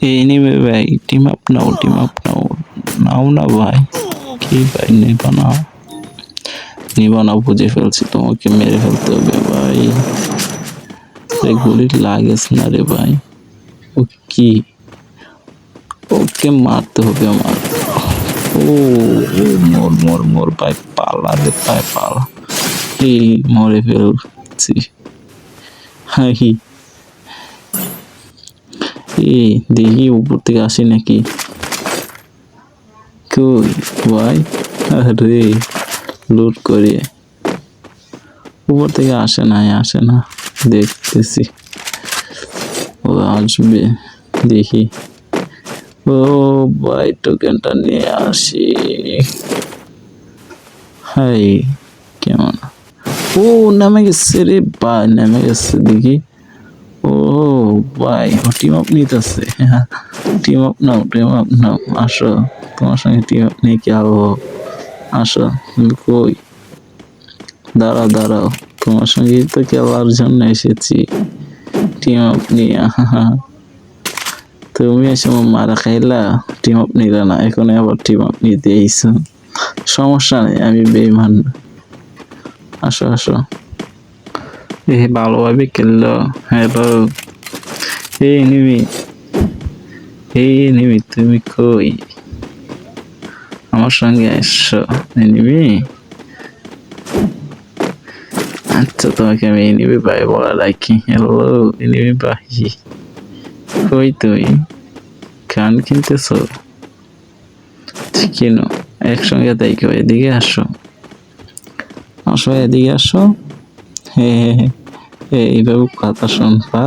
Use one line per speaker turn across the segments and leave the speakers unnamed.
এই নিবে ভাই টিম আপ নাও টিম আপ নাও। নাও না ভাই কি ভাই নিবা না। নিবা না বুঝে ফেলছি তোমাকে মেরে ফেলতে হবে ভাই। গুলি লাগেস না রে ভাই। ও কি? ওকে মারতে হবে আমার। ও, মোর মোর মোর ভাই পালা রে ভাই পালা। এই মরে ফেলছি। হাই এই দেখি উপর থেকে আসে নাকি। কই? ভাই, আরে লুট করে। উপর থেকে আসে না আসে না। দেখতেছি। ও আসবে, দেখি। ও ভাই টোকেনটা নিয়ে আসি। হাই, কেমন? ও, নেমে গেছে রে ভাই, নেমে গেছে, দেখি। ও ভাই, ও টিম আপ নিতেছে। টিম আপ নাও টিম আপ নাও। আসো, তোমার সঙ্গে টিম আপ নিয়ে কি আবো আসো কই? দাঁড়াও দাঁড়াও, তোমার সঙ্গে তো খেলার জন্য এসেছি। টিম আপ নিয়ে তুমি এসে মারা খাইলা টিম আপ নিলা না এখন আবার টিম আপ নিতে এইছো সমস্যা নেই, আমি বেইমান আসো আসো। এ ভালোভাবে খেললো হ্যালো এই নিমি এই নিমি তুমি কই আমার সঙ্গে এসো নিমি আচ্ছা তোমাকে আমি নিবি ভাই বলা রাখি হ্যালো নিবি ভাই কই তুই গান কিনতেছ কেন একসঙ্গে তাই কেউ এদিকে আসো আসো এদিকে আসো হে হে হে। এইভাবে কথা শুনবা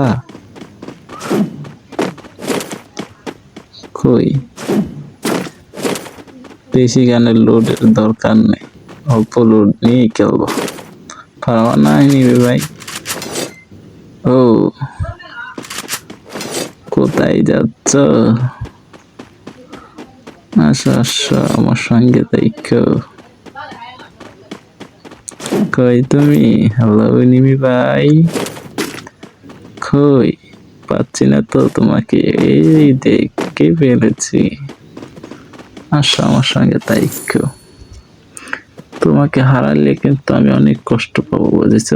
কই? বেশি গানের লোডের দরকার নেই, অল্প লোড নিয়ে খেলব। পাওয়া নাই নিবে ভাই? ও, কোথায় যাচ্ছ? আসো আসো, আমার সঙ্গে দেখো। কই তুমি? হ্যালো নিমি ভাই। কই? পাচ্ছি না তো তোমাকে। এই দেখে ফেলেছি। আসো আমার সঙ্গে, তাই তাইকো তোমাকে হারালে কিন্তু আমি অনেক কষ্ট পাবো, বুঝেছ?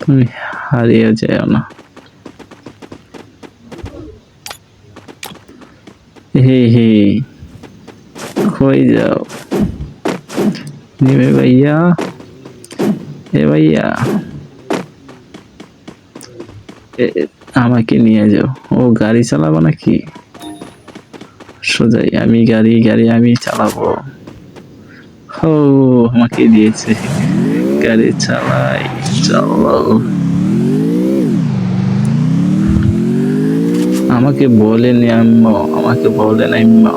তুমি হারিয়ে যেও না। হে হে। কই যাও? নিমে ভাইয়া? এ ভাইয়া। আমাকে নিয়ে যাও। ও গাড়ি চালাবো নাকি? সোজাই, আমি গাড়ি গাড়ি আমি চালাবো। ও আমাকে দিয়েছে। গাড়ি চালাই, চালাও। আমাকে বলেন আম্মা, আমাকে বলেন আম্মা।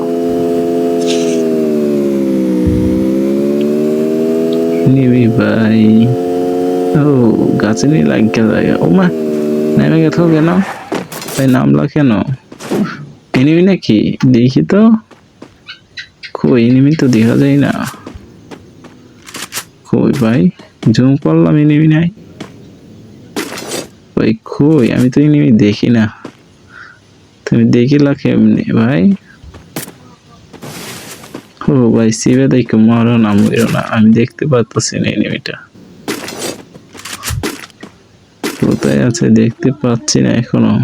নিবি ভাই। ও গাছে নিয়ে লাগিয়ে যায়। ও মা নেমে গেছো কেন? ভাই নামলা কেন? এনিমি নাকি? দেখি তো। কই এনিমি তো দেখা যায় না। কই ভাই, জুম করলাম এনিমি নাই? ভাই কই, আমি তো এনিমি দেখি না। তুমি দেখিলা কেমনি ভাই? ও ভাই, সিবে দেখো মরো না মরো না। আমি দেখতে পাচ্ছি না এনিমিটা কোথায় আছে দেখতে পাচ্ছি না এখনও।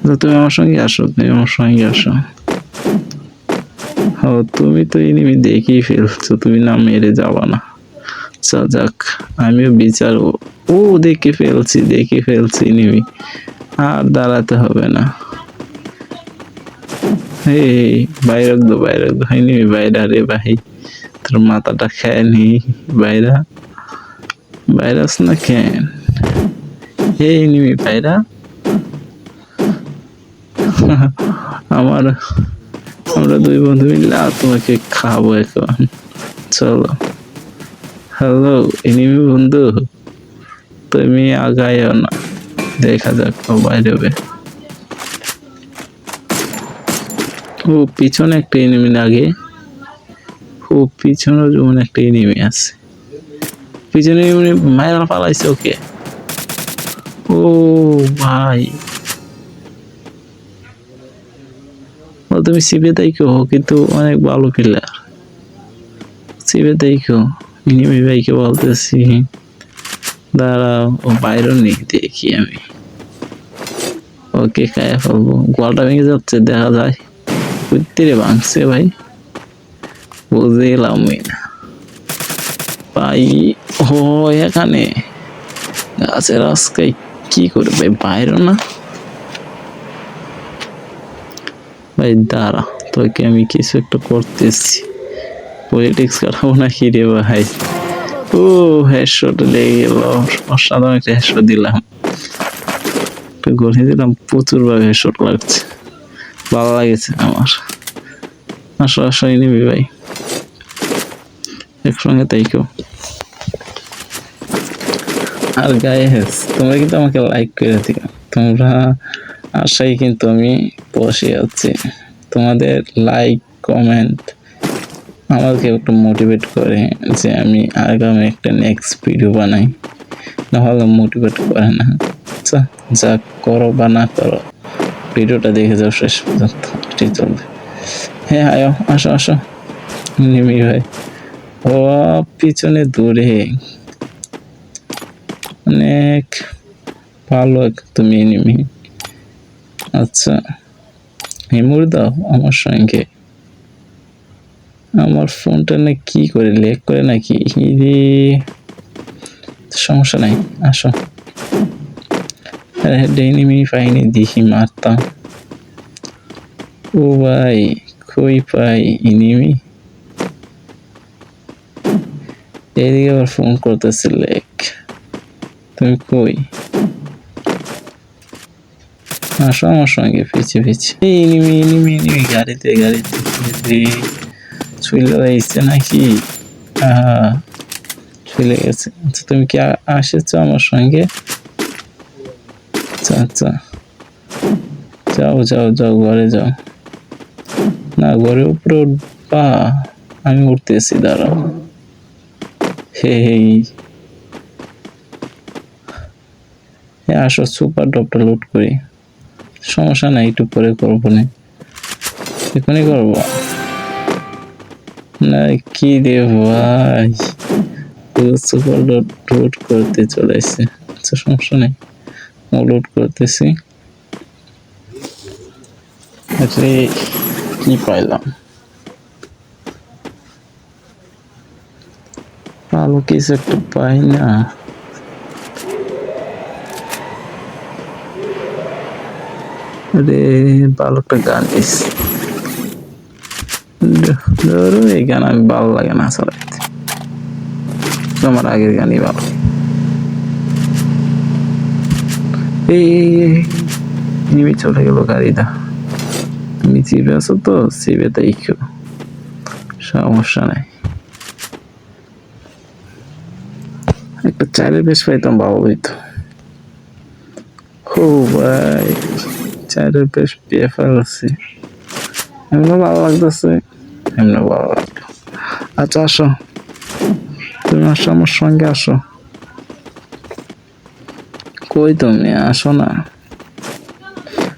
আচ্ছা, তুমি আমার সঙ্গে আসো তুমি আমার সঙ্গে আসো। ও তুমি তো এনিমি দেখেই ফেলছো তুমি না মেরে যাবা না। আচ্ছা যাক আমিও বিচার ও দেখে ফেলছি দেখে ফেলছি এনিমি আর দাঁড়াতে হবে না। এই বাইরে দো বাইরে দো। হয়নি বাইরে রে ভাই তোর মাথাটা খেয়ে নি বাইরা। ভাইরাস না কেন? এই নিমি ভাইরা। আমার, আমরা দুই বন্ধু মিলে তোমাকে খাব এখন। চলো। হ্যালো এনিমি বন্ধু। তুমি আগাইও না। দেখা যাক বাইরে হবে। ও, পিছনে একটা এনিমি লাগে। ও, পিছনে যেমন একটা এনিমি আছে। পিছনে এমনি মায়েরা পালাইছে ওকে। ভাই। তুমি সিবে দেখো কিন্তু অনেক ভালো প্লেয়ার সিবে দেখো ইনিমি ভাইকে বলতেছি। দাঁড়াও বাইরে নেই দেখি আমি। ওকে খায় ফেলব। গোয়ালটা ভেঙে যাচ্ছে, দেখা যায়। কুত্তিরে ভাঙছে ভাই। বুঝলাম না। ভাই, ও, এখানে। গাছের আজকাই কি করবে? বাইরে না। ভাই, দাঁড়া, তোকে আমি কিছু একটা করতেছি। পলিটিক্স কাটাবো না কি রে ভাই? ও হেডশট লেগে গেল। অসাধারণ একটা হেডশট দিলাম। একটা গড়ে দিলাম প্রচুর ভাবে হেডশট লাগছে। ভালো লাগেছে আমার। আসো আসো নিবি ভাই। একসঙ্গে তাই কেউ আর গায়ে হেস। তোমরা কিন্তু আমাকে লাইক করে দিও। তোমরা আশাই কিন্তু আমি বসে আছি। তোমাদের লাইক কমেন্ট আমাকে একটু মোটিভেট করে যে আমি আগামী একটা নেক্সট ভিডিও বানাই। নাহলে মোটিভেট করে না। আচ্ছা যা করো বা না করো ভিডিওটা দেখে যাও শেষ পর্যন্ত। এটাই চলবে। হ্যাঁ আয়ো আসো আসো। নিমি ভাই। ও, পিছনে দূরে। অনেক ভালো তুমি নিমি আচ্ছা হিমুর দাও আমার সঙ্গে। আমার ফোনটা না কি করে লেক করে নাকি? হিরে সমস্যা নাই, আসো। ডেনিমি পাইনি দেখি মারতাম ও ভাই, কই পাই ইনিমি? এদিকে আবার ফোন করতেছে লেক তুমি কই আসো আমার সঙ্গে পিছে পিছে এই ইনিমি ইনিমি ইনিমি গাড়িতে গাড়িতে চলে যাইছে নাকি আহা চলে গেছে আচ্ছা তুমি কি আসেছো আমার সঙ্গে আচ্ছা আচ্ছা যাও যাও যাও ঘরে যাও না ঘরের উপরে উঠবা আমি উঠতেছি দাঁড়াও হে হেই এ আসো সুপার ডপটা লোড করি। সমস্যা নাই, একটু পরে করব না। এখনই করব? না, কি রে ভাই? সুপার ডট লুট করতে চলে এসছে আচ্ছা সমস্যা নেই। লোড করতেছি। আসলে কি পাইলাম? ভালো কিছু একটা পাই না। আরে ভালো একটা গান দিস ধরো এই গান আমি ভালো লাগে না চালাইতে আমার আগের গানই ভালো। এই নিমে চলে গেল গাড়িটা। তুমি চিপে আছো তো চিপে দেখো সমস্যা নাই। একটা চাইলের বেশ পাইতাম, ভালো হইতো। ও ভাই চাইলের বেশ পেয়ে ফেলছি। এমনি ভালো লাগতেছে এমনি ভালো লাগল। আচ্ছা আসো। তুমি আসো, আমার সঙ্গে আসো। কই তুমি? আসো না।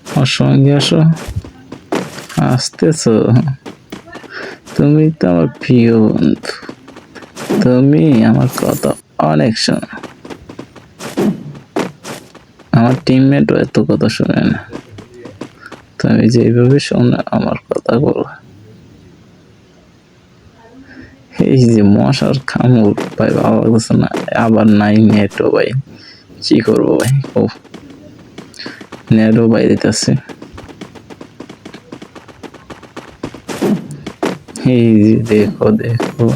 আমার সঙ্গে আসো। আসতেছো? তুমি তো আমার প্রিয় বন্ধু। তুমি আমার কথা অনেক শোনো। আমার টিমমেটও এত কথা শোনে না। তুমি যেভাবে শোনো আমার কথা বলো। এই যে মশার খামুর ভাই ভালো লাগতেছে না, আবার নাই নেটও ভাই। কি করব ভাই? ও নেটও বাইরে দিতেছে। এই যে দেখো দেখো।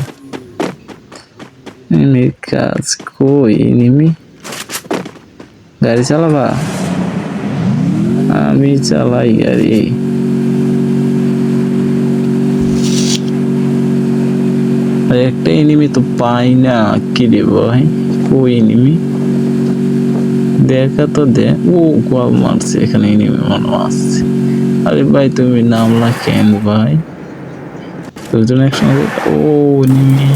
কাজ কই নিমি গাড়ি চালাবা? আমি চালাই গাড়ি একটা এনিমি তো পাই না। কি রে ভাই? কই এনিমি দেখা তো দে। ও, গোয়াল মারছে, এখানে এনিমি মনে আসছে আরে ভাই, তুমি নামলা কেন ভাই? দুজন একসঙ্গে ও এনিমি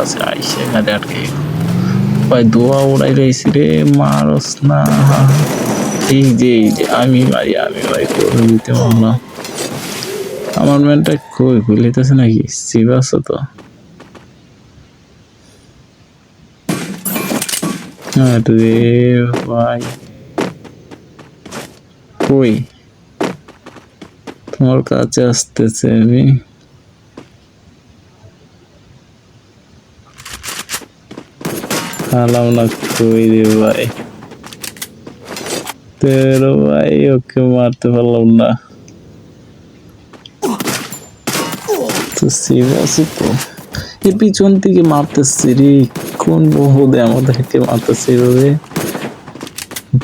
আছে, আইসে গাড়ি আটকে ভাই, দোয়া উড়াই রয়েছি রে, মারস না। এই যে এই যে আমি মারি, আমি ভাই করে দিতে পারলাম আমার ম্যানটা কই ভুলিতেছে নাকি? আছে তো। ভাই। কই? তোমার কাছে আসতেছে আমি। হালাম না কই রে ভাই? তেরো, ভাই, ওকে মারতে পারলাম না। পিছন থেকে মারতেছে রে, কোন বহুদে আমাদেরকে মারতেছে রে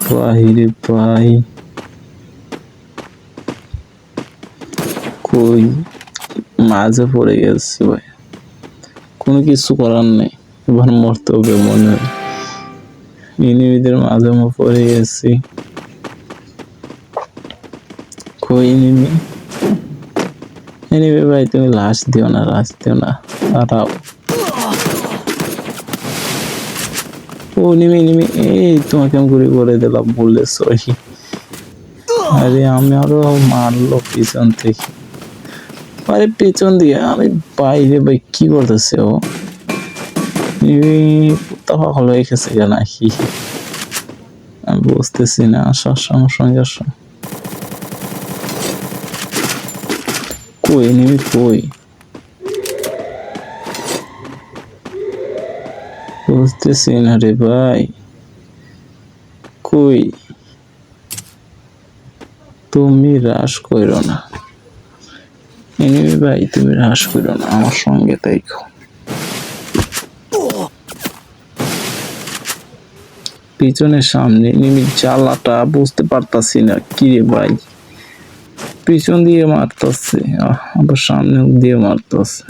ভাই রে ভাই। কই? মাঝে পড়ে গেছে, ভাই। কোনো কিছু করার নেই, এবার মরতে হবে মনে হয়। এনিমিদের মাঝে পড়ে গেছি। কই এনিমি এনিমি ভাই, তুমি লাশ দিও না, লাশ দিও না দাঁড়াও ও, নিমি নিমি, এই তোমাকে আমি গুলি করে দিলাম বললে সরি আরে, আমি আরও মারলো পিছন থেকে। আরে, পেছন দিয়ে, আরে, বাইরে ভাই, কি করতেছে ও? তাহা হলো, এসেছে কেন? কি আমি বুঝতেছি না, আসো আসো, আমার সঙ্গে কই নিবি কই বুঝতেছি না রে ভাই কই তুমি হ্রাস করো না এনিমি ভাই তুমি হ্রাস করো না আমার সঙ্গে তাইকো পিছনের সামনে এনিমি জ্বালাটা বুঝতে পারতাছি না কি রে ভাই পিছন দিয়ে মারতাছে। আবার সামনে দিয়ে মারতাছে।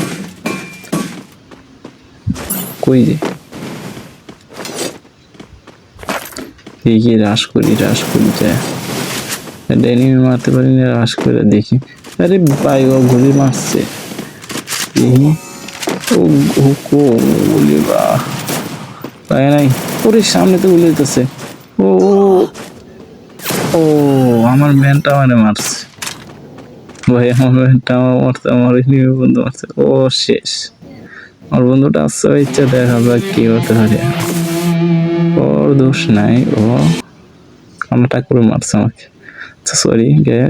কই রে দেখি হ্রাস করি হ্রাস করি যায় এনিমি মারতে পারি না হ্রাস করে দেখি। আরে ও গুলি মারছে। ও ও কো গুলি, বা। পায় নাই? ওরে, সামনে তো গুলি দিতেছে ও ও আমার ম্যানটা মানে মারছে। ভাই, আমার আমার মারতে আমার নিয়ে বন্ধু মারছে ও, শেষ। আমার বন্ধুটা আসছে ইচ্ছা দেখা যাক কি হতে পারে। ওর দোষ নাই, ও। কামটা করে মারছে আমাকে। আচ্ছা সরি গে।